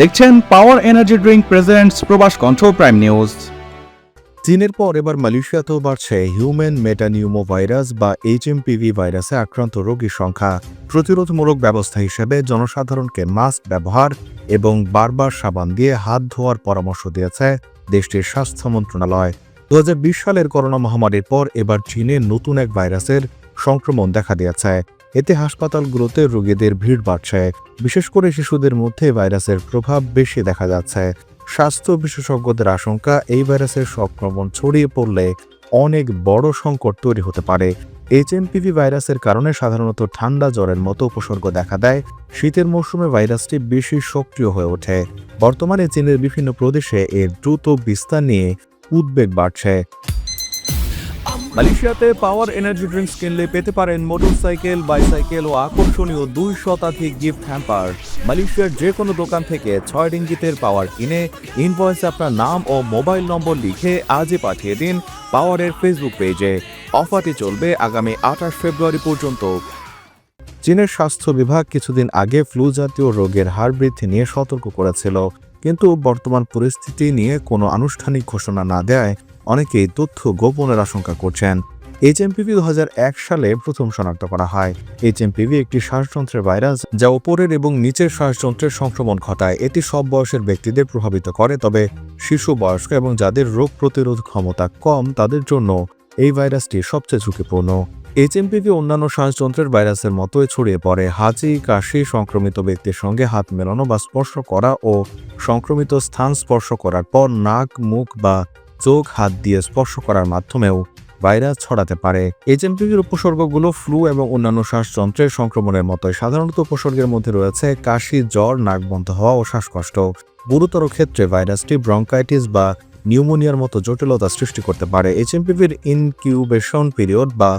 দেখছেন power energy drink presents প্রবাস কণ্ঠ প্রাইম নিউজ চীনের পর এবার মালয়েশিয়াতেও বাড়ছে হিউম্যান মেটানিউমো ভাইরাস বা এইচএমপিভি ভাইরাসে আক্রান্ত রোগীর সংখ্যা। প্রতিরোধমূলক ব্যবস্থা হিসেবে জনসাধারণকে মাস্ক ব্যবহার এবং বারবার সাবান দিয়ে হাত ধোয়ার পরামর্শ দিয়েছে দেশটির স্বাস্থ্য মন্ত্রণালয়। দু হাজার বিশ সালের করোনা মহামারীর পর এবার চীনে নতুন এক ভাইরাসের সংক্রমণ দেখা দিয়েছে। এতে হাসপাতালগুলোতে রোগীদের ভিড় বাড়ছে। বিশেষ করে শিশুদের মধ্যে ভাইরাসের প্রভাব বেশি দেখা যাচ্ছে। স্বাস্থ্য বিশেষজ্ঞদের আশঙ্কা, এই ভাইরাসের সংক্রমণ ছড়িয়ে পড়লে অনেক বড় সংকট তৈরি হতে পারে। এইচএমপিভি ভাইরাসের কারণে সাধারণত ঠান্ডা জ্বরের মতো উপসর্গ দেখা দেয়। শীতের মৌসুমে ভাইরাসটি বেশি সক্রিয় হয়ে ওঠে। বর্তমানে চীনের বিভিন্ন প্রদেশে এর দ্রুত বিস্তার নিয়ে উদ্বেগ বাড়ছে। মালয়েশিয়াতে পাওয়ার এনার্জি ড্রিঙ্কস কিনলে পেতে পারেন মোটরসাইকেল, বাইসাইকেল ও আকর্ষণীয় দুই শতাধিক গিফট হ্যাম্পার। মালয়েশিয়ার যে কোনো দোকান থেকে ছয় রিঙ্গিতের পাওয়ার কিনে ইনভয়েসে আপনার নাম ও মোবাইল নম্বর লিখে আজই পাঠিয়ে দিন পাওয়ারের ফেসবুক পেজে। অফারটি চলবে আগামী আঠাশ ফেব্রুয়ারি পর্যন্ত। চীনের স্বাস্থ্য বিভাগ কিছুদিন আগে ফ্লু জাতীয় রোগের হার বৃদ্ধি নিয়ে সতর্ক করেছিল, কিন্তু বর্তমান পরিস্থিতি নিয়ে কোনো আনুষ্ঠানিক ঘোষণা না দেয় অনেকেই তথ্য গোপনের আশঙ্কা করছেন। এইচএমপিভি দু হাজার এক সালে প্রথম শনাক্ত করা হয়। এইচএমপিভি একটি শ্বাসযন্ত্রের ভাইরাস যা ওপরের এবং নিচের শ্বাসযন্ত্রের সংক্রমণ ঘটায়। এটি সব বয়সের ব্যক্তিদের প্রভাবিত করে, তবে শিশু, বয়স্ক এবং যাদের রোগ প্রতিরোধ ক্ষমতা কম, তাদের জন্য এই ভাইরাসটি সবচেয়ে ঝুঁকিপূর্ণ। এইচএমপিভি অন্যান্য শ্বাসযন্ত্রের ভাইরাসের মতোই ছড়িয়ে পড়ে। হাঁচি, কাশি, সংক্রমিত ব্যক্তির সঙ্গে হাত মেলানো বা স্পর্শ করা ও সংক্রমিত স্থান স্পর্শ করার পর নাক, মুখ বা চোখ হাত দিয়ে স্পর্শ করার মাধ্যমেও ভাইরাস ছড়াতে পারে। এইচএমপিভির উপসর্গগুলো ফ্লু এবং অন্যান্য শ্বাসযন্ত্রের সংক্রমণের মতোই। সাধারণত উপসর্গের মধ্যে রয়েছে কাশি, জ্বর, নাক বন্ধ হওয়া ও শ্বাসকষ্ট। গুরুতর ক্ষেত্রে ভাইরাসটি ব্রঙ্কাইটিস বা নিউমোনিয়ার মতো জটিলতা সৃষ্টি করতে পারে। এইচএমপিভির ইনকিউবেশন পিরিয়ড বা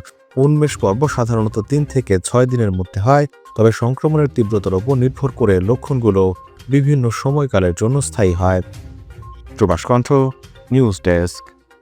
উন্মেষ পর্ব সাধারণত তিন থেকে ছয় দিনের মধ্যে হয়, তবে সংক্রমণের তীব্রতার উপর নির্ভর করে লক্ষণগুলো বিভিন্ন সময়কালের জন্য স্থায়ী হয়। প্রবাস News Desk.